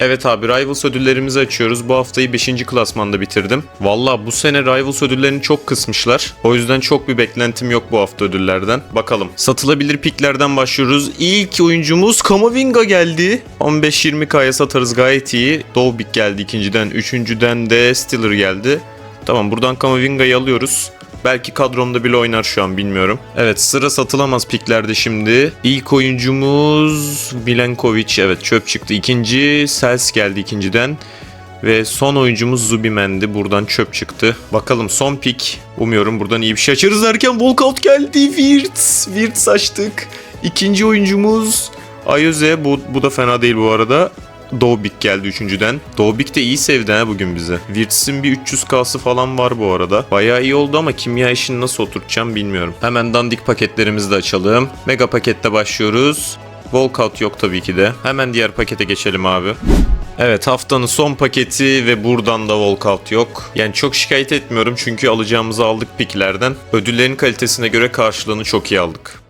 Evet abi Rivals ödüllerimizi açıyoruz. Bu haftayı 5. klasmanda bitirdim. Valla bu sene Rivals ödüllerini çok kısmışlar. O yüzden çok bir beklentim yok bu hafta ödüllerden. Bakalım. Satılabilir piklerden başlıyoruz. İlk oyuncumuz Kamavinga geldi. 15-20k'ya satarız gayet iyi. Dovbik geldi ikinciden. Üçüncüden de Stiller geldi. Tamam buradan Kamavinga'yı alıyoruz. Belki kadromda bile oynar şu an bilmiyorum. Evet sıra satılamaz piklerde şimdi. İlk oyuncumuz Milenkovic. Evet çöp çıktı. İkinci Sels geldi ikinciden. Ve son oyuncumuz Zubimendi. Buradan çöp çıktı. Bakalım son pik. Umuyorum buradan iyi bir şey açarız derken walkout geldi. Wirtz. Wirtz açtık. İkinci oyuncumuz Ayoze. Bu, bu da fena değil bu arada. Dobik geldi üçüncüden. Dobik de iyi sevdi ha bugün bize. Wirtz'in bir 300k'sı falan var bu arada. Bayağı iyi oldu ama kimya işini nasıl oturtacağım bilmiyorum. Hemen dandik paketlerimizi de açalım. Mega pakette başlıyoruz. Walkout yok tabii ki de. Hemen diğer pakete geçelim abi. Evet haftanın son paketi ve buradan da walkout yok. Yani çok şikayet etmiyorum çünkü alacağımızı aldık piklerden. Ödüllerin kalitesine göre karşılığını çok iyi aldık.